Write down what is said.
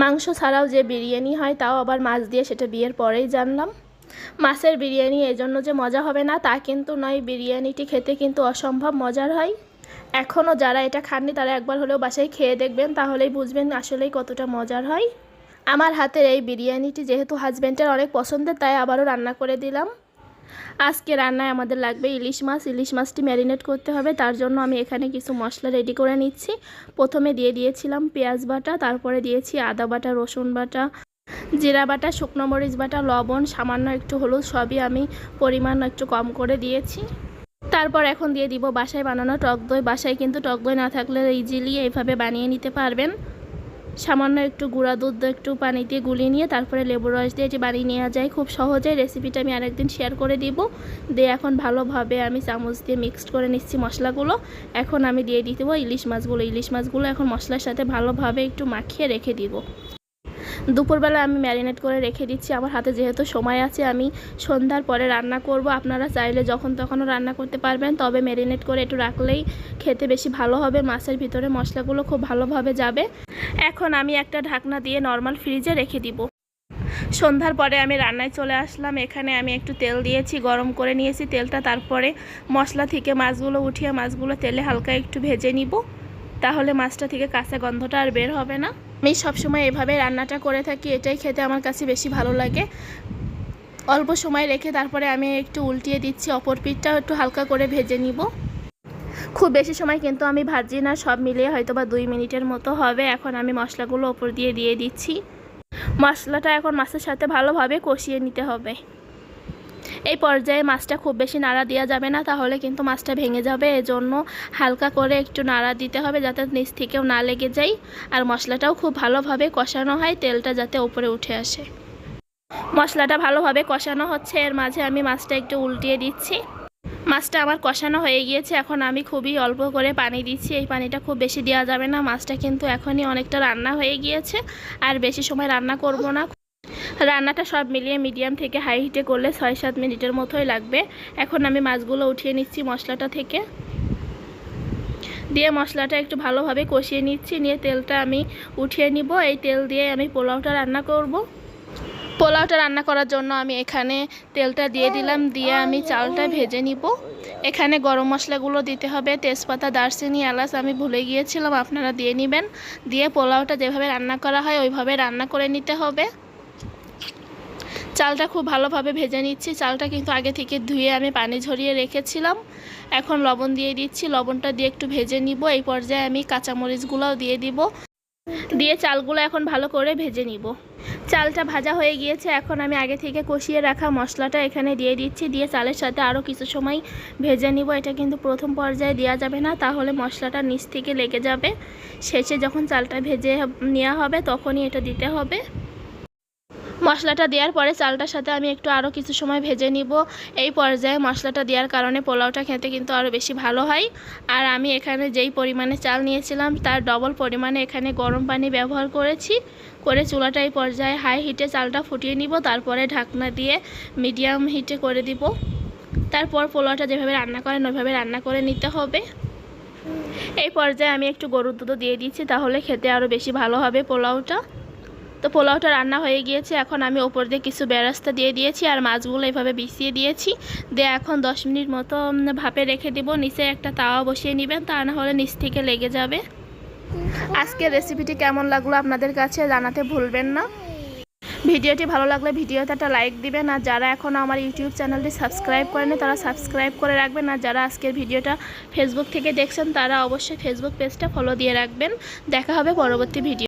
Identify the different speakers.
Speaker 1: মাংস ছাড়াও যে বিরিয়ানি হয়, তাও আবার মাছ দিয়ে সেটা বিয়ের পরেই জানলাম। মাছের বিরিয়ানি এজন্য যে মজা হবে না, তা কিন্তু নয়। বিরিয়ানিটি খেতে কিন্তু অসম্ভব মজার হয়। এখনও যারা এটা খাননি, তারা একবার হলেও বাসায় খেয়ে দেখবেন, তাহলেই বুঝবেন আসলেই কতটা মজার হয়। আমার হাতের এই বিরিয়ানিটি যেহেতু হাজব্যান্ডের অনেক পছন্দের, তাই আবারও রান্না করে দিলাম। আজকে রান্নায় আমাদের লাগবে ইলিশ মাছ। ইলিশ মাছটি ম্যারিনেট করতে হবে, তার জন্য আমি এখানে কিছু মশলা রেডি করে নিচ্ছি। প্রথমে দিয়ে দিয়েছিলাম পেঁয়াজ বাটা, তারপরে দিয়েছি আদা বাটা, রসুন বাটা, জিরা বাটা, শুকনো মরিচ বাটা, লবণ, সামান্য একটু হলুদ, সবই আমি পরিমাণ একটু কম করে দিয়েছি। তারপর এখন দিয়ে দিব বাসায় বানানো টক দই। বাসায় কিন্তু টক দই না থাকলে ইজিলি এইভাবে বানিয়ে নিতে পারবেন। সামান্য একটু গুঁড়া দুধ একটু পানি দিয়ে গুলিয়ে নিয়ে তারপরে লেবু রস দিয়ে এটি বানিয়ে নেওয়া যায় খুব সহজে। রেসিপিটা আমি আরেকদিন শেয়ার করে দিব। দিয়ে এখন ভালোভাবে আমি চামচ দিয়ে মিক্সড করে নিচ্ছি মশলাগুলো। এখন আমি দিয়ে দিতে ইলিশ মাছগুলো। ইলিশ মাছগুলো এখন মশলার সাথে ভালোভাবে একটু মাখিয়ে রেখে দিব। দুপুরবেলা আমি ম্যারিনেট করে রেখে দিচ্ছি। আমার হাতে যেহেতু সময় আছে, আমি সন্ধ্যার পরে রান্না করব। আপনারা চাইলে যখন তখনও রান্না করতে পারবেন, তবে ম্যারিনেট করে একটু রাখলেই খেতে বেশি ভালো হবে। মাছের ভিতরে মশলাগুলো খুব ভালোভাবে যাবে। এখন আমি একটা ঢাকনা দিয়ে নর্মাল ফ্রিজে রেখে দিব। সন্ধ্যার পরে আমি রান্নায় চলে আসলাম। এখানে আমি একটু তেল দিয়েছি, গরম করে নিয়েছি তেলটা। তারপরে মশলা থেকে মাছগুলো উঠিয়ে মাছগুলো তেলে হালকা একটু ভেজে নিব। তাহলে মাছটা থেকে কাঁচা গন্ধটা আর বের হবে না। আমি সবসময় এভাবে রান্নাটা করে থাকি, এটাই খেতে আমার কাছে বেশি ভালো লাগে। অল্প সময় রেখে তারপরে আমি একটু উল্টিয়ে দিচ্ছি, অপর পিঠটাও একটু হালকা করে ভেজে নিব। খুব বেশি সময় কিন্তু আমি ভাজি না, সব মিলিয়ে হয়তো বা দুই মিনিটের মতো হবে। এখন আমি মশলাগুলো ওপর দিয়ে দিয়ে দিচ্ছি। মশলাটা এখন মাছের সাথে ভালোভাবে কষিয়ে নিতে হবে। এই পর্যায়ে মাছটা খুব বেশি নাড়া দেওয়া যাবে না, তাহলে কিন্তু মাছটা ভেঙে যাবে। এজন্য হালকা করে একটু নাড়া দিতে হবে যাতে নিচ থেকেও না লেগে যায়। আর মশলাটাও খুব ভালোভাবে কষানো হয়, তেলটা যাতে উপরে উঠে আসে। মশলাটা ভালোভাবে কষানো হচ্ছে, এর মাঝে আমি মাছটা একটু উল্টিয়ে দিচ্ছি। মাছটা আমার কষানো হয়ে গিয়েছে, এখন আমি খুবই অল্প করে পানি দিচ্ছি। এই পানিটা খুব বেশি দেওয়া যাবে না, মাছটা কিন্তু এখনই অনেকটা রান্না হয়ে গিয়েছে। আর বেশি সময় রান্না করব না। রান্নাটা সব মিলিয়ে মিডিয়াম থেকে হাই হিটে করলে ছয় সাত মিনিটের মতোই লাগবে। এখন আমি মাছগুলো উঠিয়ে নিচ্ছি মশলাটা থেকে। দিয়ে মশলাটা একটু ভালোভাবে কষিয়ে নিচ্ছি, নিয়ে তেলটা আমি উঠিয়ে নিব। এই তেল দিয়ে আমি পোলাওটা রান্না করব। পোলাওটা রান্না করার জন্য আমি এখানে তেলটা দিয়ে দিলাম, দিয়ে আমি চালটা ভেজে নিব। এখানে গরম মশলাগুলো দিতে হবে, তেজপাতা, দারচিনি, এলাচ আমি ভুলে গিয়েছিলাম, আপনারা দিয়ে নেবেন। দিয়ে পোলাওটা যেভাবে রান্না করা হয়, ওইভাবে রান্না করে নিতে হবে। চালটা খুব ভালোভাবে ভেজে নিচ্ছি। চালটা কিন্তু আগে থেকে ধুয়ে আমি পানি ঝরিয়ে রেখেছিলাম। এখন লবণ দিয়ে দিচ্ছি। লবণটা দিয়ে একটু ভেজে নিব। এই পর্যায়ে আমি কাঁচামরিচগুলোও দিয়ে দিব। দিয়ে চালগুলো এখন ভালো করে ভেজে নিব। চালটা ভাজা হয়ে গিয়েছে। এখন আমি আগে থেকে কষিয়ে রাখা মশলাটা এখানে দিয়ে দিচ্ছি। দিয়ে চালের সাথে আরও কিছু সময় ভেজে নিব। এটা কিন্তু প্রথম পর্যায়ে দেওয়া যাবে না। তাহলে মশলাটা নিচ থেকে লেগে যাবে। শেষে যখন চালটা ভেজে নেওয়া হবে, তখনই এটা দিতে হবে। মশলাটা দেওয়ার পরে চালটার সাথে আমি একটু আরও কিছু সময় ভেজে নিব। এই পর্যায়ে মশলাটা দেওয়ার কারণে পোলাওটা খেতে কিন্তু আরও বেশি ভালো হয়। আর আমি এখানে যেই পরিমাণে চাল নিয়েছিলাম, তার ডবল পরিমাণে এখানে গরম পানি ব্যবহার করেছি। করে চুলাটা এই পর্যায়ে হাই হিটে চালটা ফুটিয়ে নিব, তারপরে ঢাকনা দিয়ে মিডিয়াম হিটে করে দিব। তারপর পোলাওটা যেভাবে রান্না করেন, ওইভাবে রান্না করে নিতে হবে। এই পর্যায়ে আমি একটু গরুর দুধও দিয়ে দিচ্ছি, তাহলে খেতে আরও বেশি ভালো হবে পোলাওটা। তো পোলাওটা রান্না হয়ে গিয়েছে, এখন আমি ওপর দিয়ে কিছু বেরাস্তা দিয়ে দিয়েছি আর মাছগুলো এভাবে বিছিয়ে দিয়েছি। দিয়ে এখন দশ মিনিট মতো ভাপে রেখে দেব, নিচে একটা তাওয়া বসিয়ে নেবেন, তা না হলে নিচ থেকে লেগে যাবে। আজকের রেসিপিটি কেমন লাগল আপনাদের কাছে জানাতে ভুলবেন না। ভিডিওটি ভালো লাগলে ভিডিওতে একটা লাইক দিবেন, আর যারা এখন আমার ইউটিউব চ্যানেলটি সাবস্ক্রাইব করেনি তারা সাবস্ক্রাইব করে রাখবেন, আর যারা আজকের ভিডিওটা ফেসবুক থেকে দেখছেন, তারা অবশ্যই ফেসবুক পেজটা ফলো দিয়ে রাখবেন। দেখা হবে পরবর্তী ভিডিও